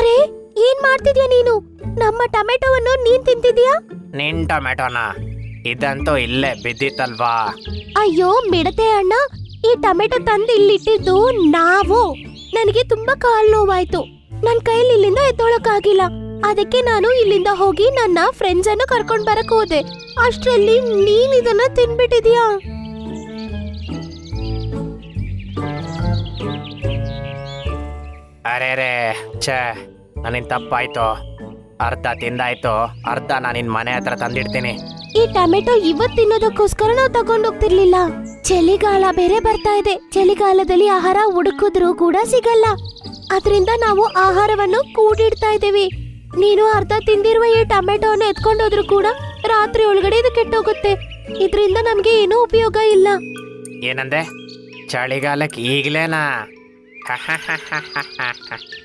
ಅರೆ ಏನ್ ಮಾಡ್ತಿದ್ಯಾ ನೀನು? ನಮ್ಮ ಟೊಮೆಟೊವನ್ನು ನೀನ್ ತಿಂತಿದ್ಯಾ? ನಿನ್ ಟೊಮೆಟೊನ? ಇದಂತೂ ಇಲ್ಲೇ ಬಿದ್ದಿತ್ತಲ್ವಾ? ಅಯ್ಯೋ ಮಿಡತೆ ಅಣ್ಣ. ಈ ಟೊಮೆಟೊ ತಂದು ಇಲ್ಲಿಟ್ಟಿದ್ದು ನಾವು. ನನಗೆ ತುಂಬಾ ಕಾಲ್ ನೋವಾಯ್ತು. ನನ್ ಕೈಲಿ ಇಲ್ಲಿಂದ ಎದ್ದೊಳಕ್ಕಾಗಿಲ್ಲ. ಅದಕ್ಕೆ ನಾನು ಇಲ್ಲಿಂದ ಹೋಗಿ ನನ್ನ ಫ್ರೆಂಡ್ಸ್ ಅನ್ನು ಕರ್ಕೊಂಡ್ ಬರಕ್ ಹೋದೆ. ಅಷ್ಟ್ರಲ್ಲಿ ನೀನ್ ಇದನ್ನ ತಿನ್ಬಿಟ್ಟಿದ್ಯಾ? ಅರೆ ರೇ ಛೇ ನನ್ನಿನ್ ತಪ್ಪಾಯ್ತು. ಅರ್ಧ ತಿಂದಾಯ್ತು ಅರ್ಧ ನಾನು ನಿನ್ನ ಮನೆ ಹತ್ರ ತಂದಿಡ್ತೀನಿ. ಈ ಟೊಮೆಟೊ ಇವತ್ತು ತಿನ್ನೋದಕ್ಕೋಸ್ಕರ ನಾವು ತಗೊಂಡೋಗ್ತಿರ್ಲಿಲ್ಲ. ಚಳಿಗಾಲ ಬೇರೆ ಬರ್ತಾ ಇದೆ. ಚಳಿಗಾಲದಲ್ಲಿ ಆಹಾರ ಹುಡುಕಿದ್ರು ಕೂಡ ಸಿಗಲ್ಲ. ಅದರಿಂದ ನಾವು ಆಹಾರವನ್ನು ಕೂಡಿಡ್ತಾ ಇದ್ದೀವಿ. ನೀನು ಅರ್ಧ ತಿಂದಿರುವ ಈ ಟೊಮೆಟೊವನ್ನು ಎತ್ಕೊಂಡೋದ್ರು ಕೂಡ ರಾತ್ರಿ ಒಳಗಡೆ ಇದು ಕೆಟ್ಟೋಗುತ್ತೆ. ಇದರಿಂದ ನಮಗೆ ಏನೂ ಉಪಯೋಗ ಇಲ್ಲ. ಏನಂದೆ? ಚಳಿಗಾಲಕ್ಕೆ ಈಗ್ಲೇನಾ? ha ha ha ha ha ha.